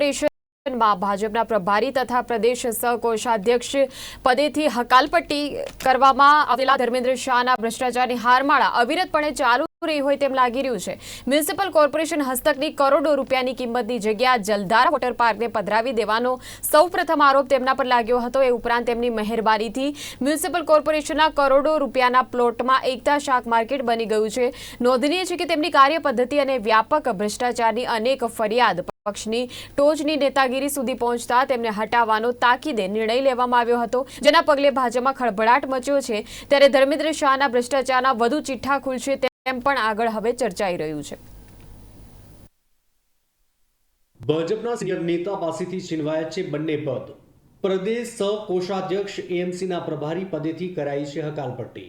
કોર્પોરેશનમાં ભાજપના પ્રભારી તથા પ્રદેશ સહકોષાધ્યક્ષ પદેથી હકાલપટ્ટી કરવામાં આવેલા ધર્મેન્દ્ર શાહના ભ્રષ્ટાચારની હારમાળા અવિરતપણે ચાલુ રહી હોય તેમ લાગી રહ્યું છે. મ્યુનિસિપલ કોર્પોરેશન હસ્તકની કરોડો રૂપિયાની કિંમતની જગ્યા જલધારા વોટર પાર્કને પધરાવી દેવાનો સૌપ્રથમ આરોપ તેમના પર લાગ્યો હતો. એ ઉપરાંત તેમની મહેરબાનીથી મ્યુનિસિપલ કોર્પોરેશનના કરોડો રૂપિયાના પ્લોટમાં એકતા શાક માર્કેટ બની ગયું છે. નોંધનીય છે કે તેમની કાર્યપદ્ધતિ અને વ્યાપક ભ્રષ્ટાચારની અનેક ફરિયાદ પક્ષની ટોચની નેતાગીરી સુધી પહોંચતા તેમને હટાવવાનો તાકીદે નિર્ણય લેવામાં આવ્યો હતો. જેના પગલે ભાજપમાં ખળભળાટ મચ્યો છે. ત્યારે ધર્મેન્દ્ર શાહના ભ્રષ્ટાચારના વધુ ચિઠ્ઠા ખુલશે તેમ પણ આગળ હવે ચર્ચાઈ રહ્યું છે. ભાજપના સિનિયર નેતા પાસેથી છીનવાયા છે બંને પદ. પ્રદેશ સહ કોષાધ્યક્ષ એએમસીના પ્રભારી પદેથી કરાઈ છે હકાલપટ્ટી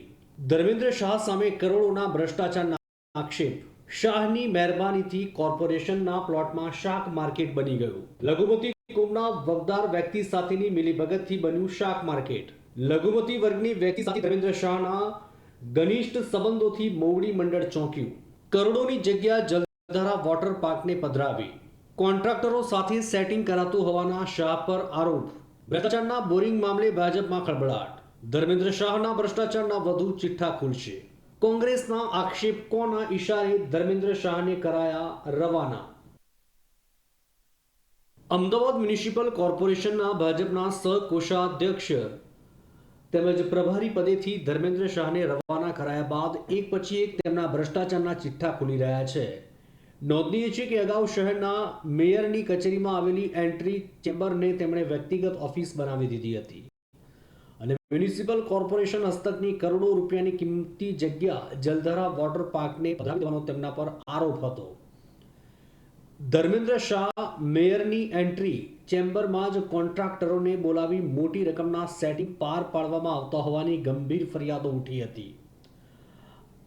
ધર્મેન્દ્ર શાહ સામે કરોડોના ભ્રષ્ટાચારના આક્ષેપ. શાહની મહેરબાનીથી કોર્પોરેશનના પ્લોટમાં શાક માર્કેટ બની ગયું. લઘુમતી કુમના વગદાર વ્યક્તિ સાથેની મિલીભગતથી બન્યું શાક માર્કેટ. લઘુમતી વર્ગની વ્યક્તિ સાથે ધર્મેન્દ્ર શાહના ઘનિષ્ઠ સંબંધોથી મોવડી મંડળ ચોંક્યું. કરોડોની જગ્યા જલધારા વોટર પાર્કને પધરાવી. કોન્ટ્રાક્ટરો સાથે સેટિંગ કરાતું હોવાના શાહ પર આરોપ? ભ્રષ્ટાચારના બોરિંગ મામલે ભાજપમાં ખળબળાટ. ધર્મેન્દ્ર શાહના ભ્રષ્ટાચારના વધુ ચિઠ્ઠા ખુલશે. કોંગ્રેસના આક્ષેપ કોના ઈશારે ધર્મેન્દ્ર શાહને કરાયા રવાના? અમદાવાદ મ્યુનિસિપલ કોર્પોરેશનના ભાજપના સહકોષાધ્યક્ષ તેમજ પ્રભારી પદેથી ધર્મેન્દ્ર શાહને રવાના કરાયા બાદ એક પછી એક તેમના ભ્રષ્ટાચારના ચિઠ્ઠા ખુલી રહ્યા છે. નોંધનીય છે કે અગાઉ શહેરના મેયરની કચેરીમાં આવેલી એન્ટ્રી ચેમ્બરને તેમણે વ્યક્તિગત ઓફિસ બનાવી દીધી હતી. અને મ્યુનિસિપલ કોર્પોરેશન હસ્તકની કરોડો રૂપિયાની કિંમતી જગ્યા જલધારા વોટર પાર્કને પધરાવી તેમના પર આરોપ હતો. ધર્મેન્દ્ર શાહ મેયરની એન્ટ્રી ચેમ્બરમાં જ કોન્ટ્રાક્ટરોને બોલાવી મોટી રકમના સેટિંગ પાર પાડવામાં આવતા હોવાની ગંભીર ફરિયાદો ઉઠી હતી.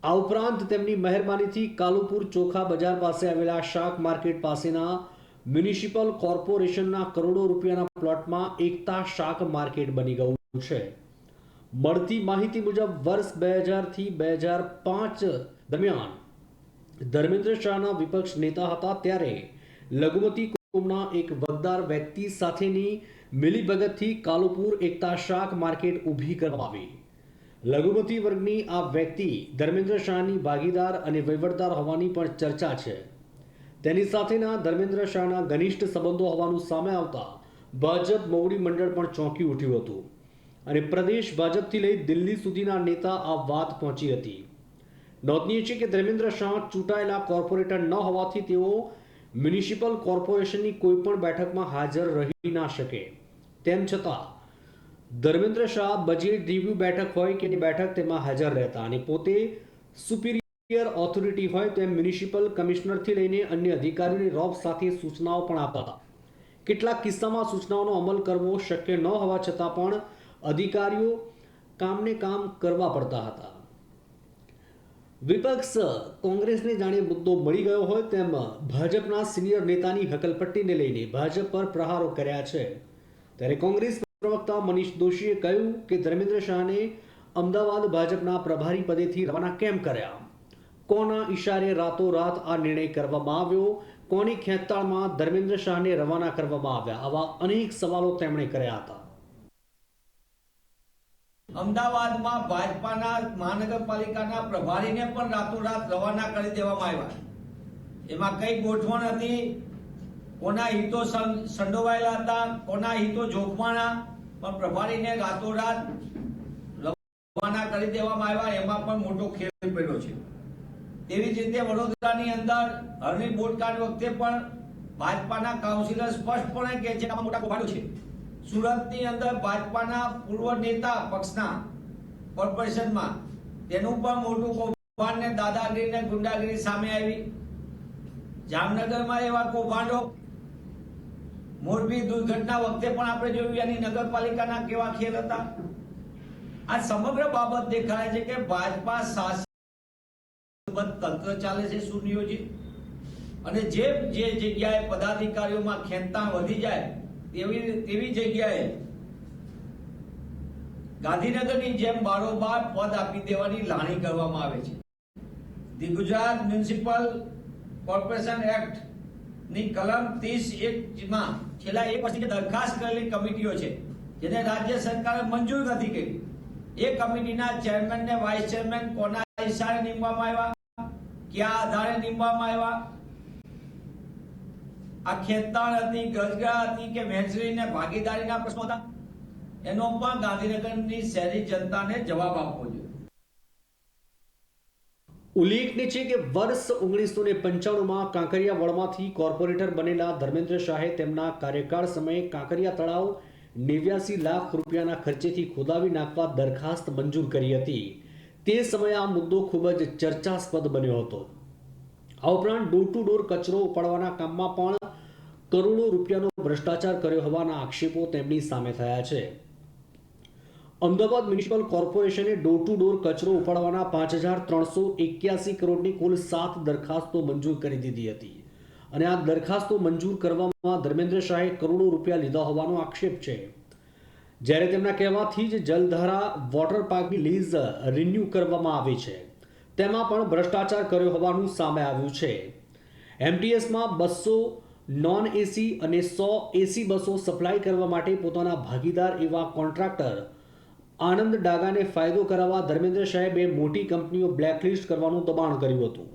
આ ઉપરાંત તેમની મહેરબાનીથી કાલુપુર ચોખા બજાર પાસે આવેલા શાક માર્કેટ પાસેના મ્યુનિસિપલ કોર્પોરેશનના કરોડો રૂપિયાના પ્લોટમાં એકતા શાક માર્કેટ બની ગયું છે. મળતી માહિતી મુજબ વર્ષ બે હજારથી બે હજાર પાંચ દરમિયાન ધર્મેન્દ્ર શાહના વિપક્ષ નેતા હતા ત્યારે લઘુમતી કુટુંબના એક વગદાર વ્યક્તિ સાથેની મિલીભગતથી કાલુપુર એકતા શાક માર્કેટ ઊભી કરવામાં આવી. લઘુમતી વર્ગની આ વ્યક્તિ ધર્મેન્દ્ર શાહની ભાગીદાર અને વહીવટદાર હોવાની પણ ચર્ચા છે. તેની સાથેના ધર્મેન્દ્ર શાહના ઘનિષ્ઠ સંબંધો હોવાનું સામે આવતા ભાજપ મોવડી મંડળ પણ ચોંકી ઉઠ્યું હતું અને પ્રદેશ ભાજપથી લઈ દિલ્હી સુધીના નેતા આ વાત પહોંચી હતી. નોંધનીય છે કે ધર્મેન્દ્ર શાહ ચૂંટાયેલા કોર્પોરેટર ન હોવાથી તેઓ મ્યુનિસિપલ કોર્પોરેશનની કોઈ પણ બેઠકમાં હાજર રહી ના શકે. તેમ છતાં, ધર્મેન્દ્ર શાહ બજેટ રિવ્યુ બેઠક હોય કે બેઠક તેમાં હાજર રહેતા અને પોતે સુપિરિયર ઓથોરિટી હોય તેમ મ્યુનિસિપલ કમિશનરથી લઈને અન્ય અધિકારીઓની રોબ સાથે સૂચનાઓ પણ આપતા. કેટલાક કિસ્સામાં સૂચનાઓનો અમલ કરવો શક્ય ન હોવા છતાં પણ અધિકારીઓ કામને કામ કરવા પડતા હતા. વિપક્ષ કોંગ્રેસને જાણે મુદ્દો મળી ગયો હોય તેમ ભાજપના સિનિયર નેતાની હકલપટ્ટીને લઈને ભાજપ પર પ્રહારો કર્યા છે. ત્યારે કોંગ્રેસ પ્રવક્તા મનીષ દોશીએ કહ્યું કે ધર્મેન્દ્ર શાહને અમદાવાદ ભાજપના પ્રભારી પદેથી રવાના કેમ કર્યા? કોના ઈશારે રાતોરાત આ નિર્ણય કરવામાં આવ્યો? કોની ખેંચતાળમાં ધર્મેન્દ્ર શાહને રવાના કરવામાં આવ્યા? આવા અનેક સવાલો તેમણે કર્યા હતા. અમદાવાદમાં ભાજપાના મહાનગરપાલિકાના પ્રભારીને પણ રાતોરાત રવાના કરી દેવામાં આવ્યા. એમાં કઈ ગોઠવણ હતી? કોના હિતો સંડોવાયેલા હતા? કોના હિતો જોખવાના પણ પ્રભારીને રાતોરાત રવાના કરી દેવામાં આવ્યા. એમાં પણ મોટો ખેલ પડ્યો છે. તેવી જ રીતે વડોદરાની અંદર હરણી બોટકાંડ વખતે પણ ભાજપાના કાઉન્સિલર સ્પષ્ટપણે કહે છે આમાં મોટા કૌભાંડો છે. સુરતની અંદર ભાજપાના પૂર્વ નેતા પક્ષના કોર્પોરેશનમાં તેનું પણ મોટું કૌભાંડ ને દાદાગીરી ને ગુંડાગીરી સામે આવી. જામનગરમાં એવા કૌભાંડો. મોરબી દુર્ઘટના વખતે પણ આપણે જોયું એની નગરપાલિકાના કેવા ખેલ હતા. આ સમગ્ર બાબત દેખાય છે કે ભાજપા શાસિત તંત્ર ચાલે છે સુનિયોજિત. અને જે જે જગ્યાએ પદાધિકારીઓમાં ખેંચતા વધી જાય તેવી તેવી જગ્યાએ ગાંધીનગરની જેમ બારોબાર પદ આપી દેવાની લાણી કરવામાં આવે છે. ધી ગુજરાત મ્યુનિસિપલ કોર્પોરેશન એક્ટની કલમ ત્રીસ એક માં છેલ્લા એક વર્ષથી દરખાસ્ત કરેલી કમિટીઓ છે, જેને રાજ્ય સરકારે મંજૂર નથી કરી. એ કમિટીના ચેરમેન ને વાઇસ ચેરમેન કોના ઇશારે નીમવામાં આવ્યા, કયા આધારે નીમવામાં આવ્યા આ ખેતાણ હતી, ગજગા હતી કે વહેંચણીને ભાગીદારીના પ્રશ્નો હતા? એનો પણ ગાંધીનગરની શહેરી જનતાને જવાબ આપવો જોઈએ. ઉલ્લેખનીય છે કે વર્ષ ઓગણીસો ને પંચાણુંમાં કાંકરિયા વળમાંથી કોર્પોરેટર બનેલા ધર્મેન્દ્ર શાહે તેમના કાર્યકાળ સમયે કાંકરિયા તળાવ નેવ્યાસી લાખ રૂપિયાના ખર્ચેથી ખોદાવી નાખવા દરખાસ્ત મંજૂર કરી હતી. તે સમયે આ મુદ્દો ખૂબ જ ચર્ચાસ્પદ બન્યો હતો. આ ઉપરાંત ડોર ટુ ડોર કચરો ઉપાડવાના કામમાં પણ કરોડો રૂપિયાનો ભ્રષ્ટાચાર કર્યો હોવાના આક્ષેપો તેમની સામે થયા છે. અમદાવાદ મ્યુનિસિપલ કોર્પોરેશને ડોર ટુ ડોર કચરો ઉપાડવાના પાંચ હજાર ત્રણસો એક્યાસી કરોડની કુલ સાત દરખાસ્તો મંજૂર કરી દીધી હતી. અને આ દરખાસ્તો મંજૂર કરવામાં ધર્મેન્દ્ર શાહે કરોડો રૂપિયા લીધા હોવાનો આક્ષેપ છે. જ્યારે તેમના કહેવાથી જ જલધારા વોટર પાર્કની લીઝ રિન્યૂ કરવામાં આવી છે. તેમાં પણ ભ્રષ્ટાચાર કર્યો હોવાનું સામે આવ્યું છે. એમટીએસમાં બસો નોન એસી અને સો એસી બસો સપ્લાય કરવા માટે પોતાના ભાગીદાર એવા કોન્ટ્રાક્ટર આનંદ ડાગાને ફાયદો કરાવવા ધર્મેન્દ્ર સાહેબે મોટી કંપનીઓ બ્લેકલિસ્ટ કરવાનું દબાણ કર્યું હતું.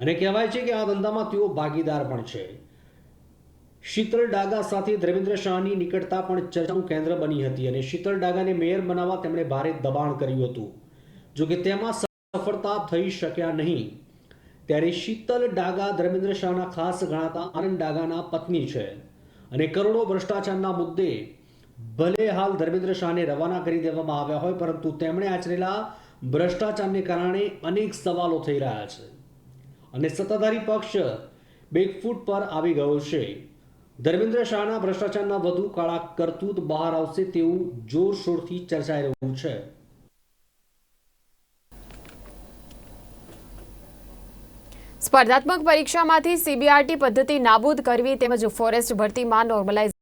અને કહેવાય છે કે આ ધંધામાં તેઓ ભાગીદાર પણ છે. શીતલ ડાગા સાથે ધર્મેન્દ્ર શાહની નિકટતા પણ ચર્ચાનું કેન્દ્ર બની હતી અને શીતલ ડાગાને મેયર બનાવવા તેમણે ભારે દબાણ કર્યું હતું. જો કે તેમાં સફળતા થઈ શક્યા નહીં. ત્યારે શીતલ ડાગા ધર્મેન્દ્ર શાહના ખાસ ગણાતા આનંદ ડાગાના પત્ની છે. અને કરોડો ભ્રષ્ટાચારના મુદ્દે ભલે હાલ ધર્મેન્દ્ર શાહને રવાના કરી દેવામાં આવ્યા હોય, પરંતુ તેમણે આચરેલા ભ્રષ્ટાચારને કારણે અનેક સવાલો થઈ રહ્યા છે. અને સત્તાધારી પક્ષ બેકફૂટ પર આવી ગયો છે. ધર્મેન્દ્ર શાહના ભ્રષ્ટાચારના વધુ કાળા કરતૂત બહાર આવશે તેવું જોરશોરથી ચર્ચાઈ રહ્યું છે. સ્પર્ધાત્મક પરીક્ષામાંથી સીબીઆરટી પદ્ધતિ નાબૂદ કરવી તેમજ ફોરેસ્ટ ભરતીમાં નોર્મલાઇઝ